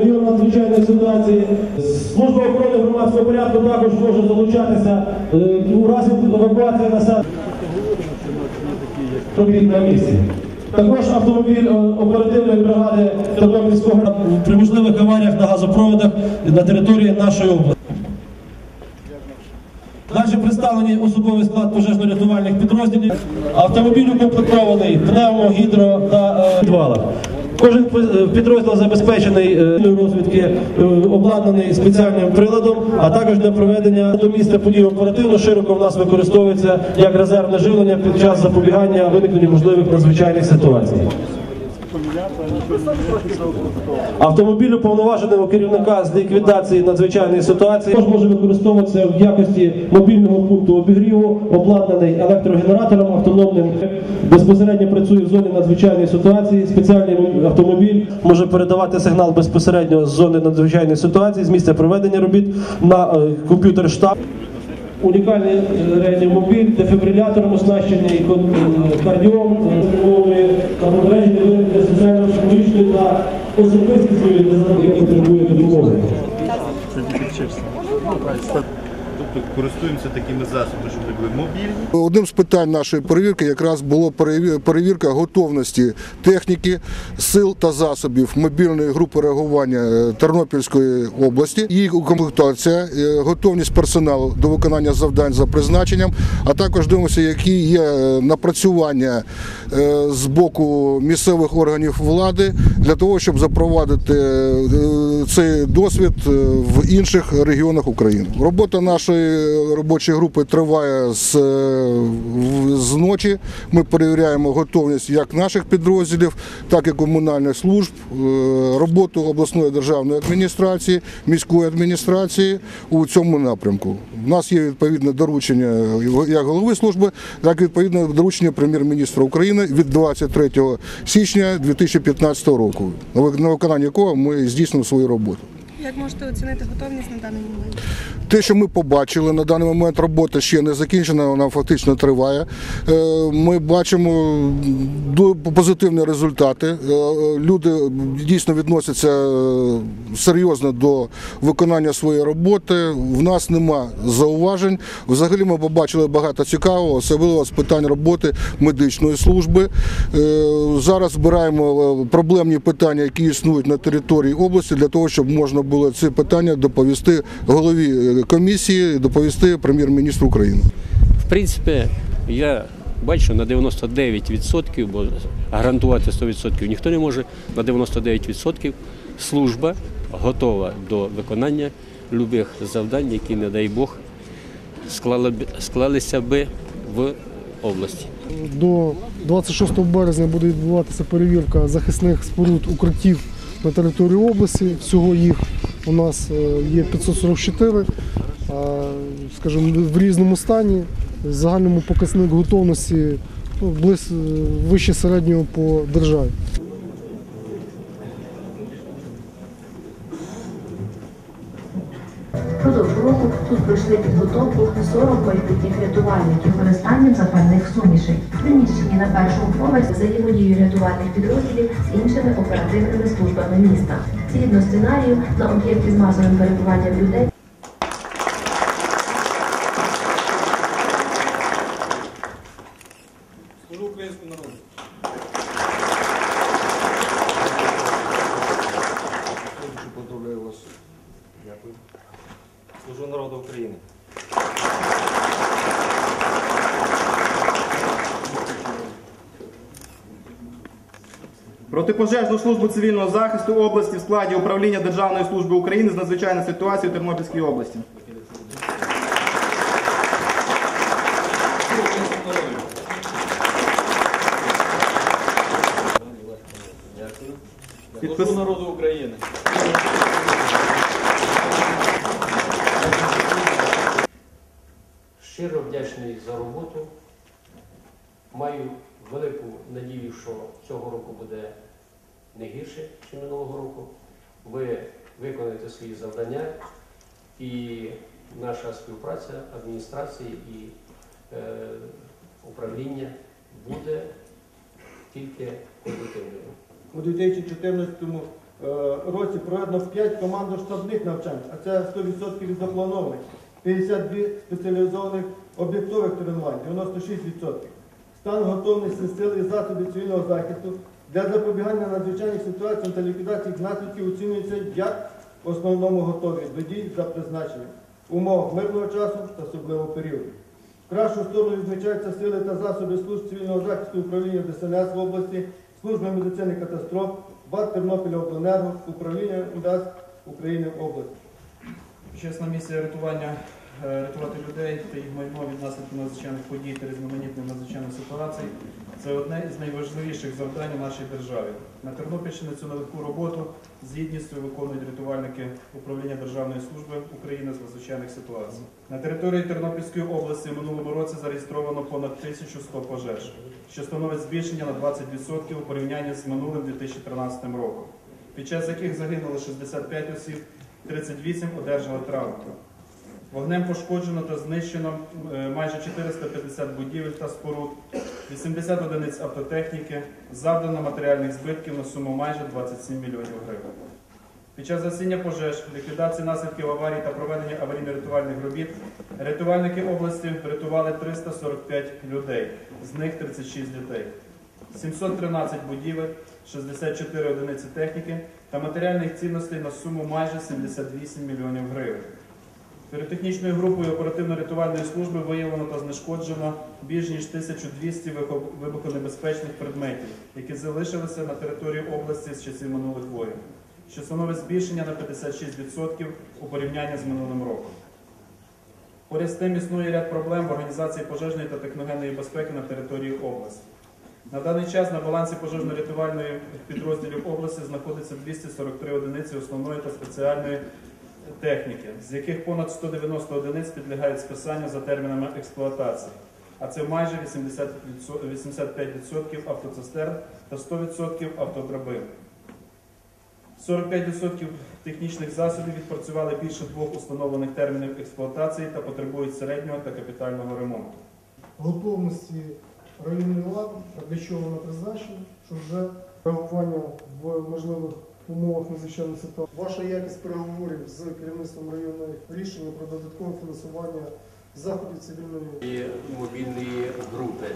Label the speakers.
Speaker 1: район надзвичайної ситуації. Служба охорони громадського порядку також може залучатися е, у разі евакуації населення на місці. Також автомобіль е, оперативної бригади Тернопільського при можливих аваріях на газопроводах на території нашої області. Далі представлені особовий склад пожежно-рятувальних підрозділів. Автомобіль укомплектований пневмо, гідро та е, підвалах. Кожен пи- підрозділ забезпечений е, розвідки, е, обладнаний спеціальним приладом, а також для проведення до місця подій оперативно широко в нас використовується як резервне живлення під час запобігання виникненню можливих надзвичайних ситуацій. Автомобіль уповноваженого керівника з ліквідації надзвичайної ситуації також може використовуватися в якості мобільного пункту обігріву, обладнаний електрогенератором автономним, безпосередньо працює в зоні надзвичайної ситуації. Спеціальний автомобіль може передавати сигнал безпосередньо з зони надзвичайної ситуації, з місця проведення робіт на е, комп'ютер штаб. Унікальний е, реанімобіль, дефібрилятором оснащений е, кардіом, та особистісної які потребує допомоги.
Speaker 2: Тобто користуємося такими засобами, щоб були мобільні.
Speaker 3: Одним з питань нашої перевірки якраз було перевірка готовності техніки, сил та засобів мобільної групи реагування е, Тернопільської області, їх укомплектація, е, готовність персоналу до виконання завдань за призначенням, а також дивимося, які є е, напрацювання з боку місцевих органів влади для того, щоб запровадити цей досвід в інших регіонах України. Робота нашої робочої групи триває з, е, з ночі. Ми перевіряємо готовність як наших підрозділів, так і комунальних служб, е, роботу обласної державної адміністрації, міської адміністрації у цьому напрямку. У нас є відповідне доручення як голови служби, так і відповідне доручення прем'єр-міністра України від 23 січня 2015 року, на вик- на виконання якого ми здійснимо свою роботу.
Speaker 4: Як можете оцінити готовність на даний момент?
Speaker 3: Те, що ми побачили на даний момент, робота ще не закінчена, вона фактично триває. Е, Ми бачимо позитивні результати. Е, Люди дійсно відносяться е, серйозно до виконання своєї роботи. В нас нема зауважень. Взагалі ми побачили багато цікавого, особливо з питань роботи медичної служби. Зараз збираємо проблемні питання, які існують на території області, для того, щоб можна було ці питання доповісти голові е, комісії, доповісти прем'єр-міністру України.
Speaker 5: В принципі, я бачу на 99%, бо гарантувати 100% ніхто не може. На 99% служба готова до виконання любих завдань, які, не дай Бог, склали б- склалися би в області.
Speaker 6: До 26 березня буде відбуватися перевірка захисних споруд укриттів на території області. Всього їх у нас е, є 544, скажімо, в різному стані. Загальному показник готовності ну, близь, вище середнього по державі.
Speaker 7: Підготовку підготовку 40 майбутніх рятувальників використанням запальних сумішей. приміщені на першому поверсі взаємодію рятувальних підрозділів з іншими оперативними службами міста. Згідно сценарію, на об'єкті з масовим перебуванням людей
Speaker 1: Служу народу України.
Speaker 8: Протипожежну службу цивільного захисту області в складі управління Державної служби України з надзвичайної ситуації у Тернопільській області. Підпис...
Speaker 1: народу України.
Speaker 5: Щиро вдячний за роботу. Маю велику надію, що цього року буде не гірше, ніж минулого року. Ви виконаєте свої завдання і наша співпраця адміністрації і е, управління буде тільки позитивною.
Speaker 9: У 2014 е, році проведено 5 командно-штабних навчань, а це 100% від запланованих, 52 спеціалізованих об'єктових тренувань, 96%. Стан готовності сил і засобів цивільного захисту для запобігання надзвичайних ситуацій та ліквідації наслідків оцінюється як в основному готові до дій за призначенням, умов мирного часу та особливого періоду. В кращу сторону відмічаються сили та засоби служб цивільного захисту управління ДСНС в області, служби медицини катастроф, БАТ Тернопіля Обленерго, управління УДАС України в області.
Speaker 8: Чесна місія рятування, рятувати людей та їх майно від наслідків надзвичайних подій та різноманітних надзвичайних ситуацій це одне із найважливіших завдань у нашій державі. На Тернопільщині цю нелегку роботу з гідністю виконують рятувальники управління Державної служби України з надзвичайних ситуацій. На території Тернопільської області в минулому році зареєстровано понад 1100 пожеж, що становить збільшення на 20% у порівнянні з минулим 2013 роком, під час яких загинуло 65 осіб, 38 одержали травми. Вогнем пошкоджено та знищено е, майже 450 будівель та споруд, 80 одиниць автотехніки, завдано матеріальних збитків на суму майже 27 мільйонів гривень. Під час гасіння пожеж, ліквідації наслідків аварій та проведення аварійно-рятувальних робіт рятувальники області врятували 345 людей, з них 36 дітей. 713 будівель, 64 одиниці техніки та матеріальних цінностей на суму майже 78 мільйонів гривень. Піротехнічною групою оперативно-рятувальної служби виявлено та знешкоджено більш ніж 1200 вибухонебезпечних предметів, які залишилися на території області з часів минулих воєн, що становить збільшення на 56% у порівнянні з минулим роком. Поряд з тим існує ряд проблем в організації пожежної та техногенної безпеки на території області. На даний час на балансі пожежно-рятувальної підрозділів області знаходиться 243 одиниці основної та спеціальної техніки, з яких понад 190 одиниць підлягають списанню за термінами експлуатації, а це майже 80%, 85% автоцистерн та 100% автодрабин. 45% технічних засобів відпрацювали більше двох установлених термінів експлуатації та потребують середнього та капітального ремонту.
Speaker 6: готовності районної влади, для чого вона призначена, що вже реагування в можливих умовах надзвичайної ситуації. Ваша якість переговорів з керівництвом районної рішення про додаткове фінансування заходів цивільної
Speaker 5: І мобільної групи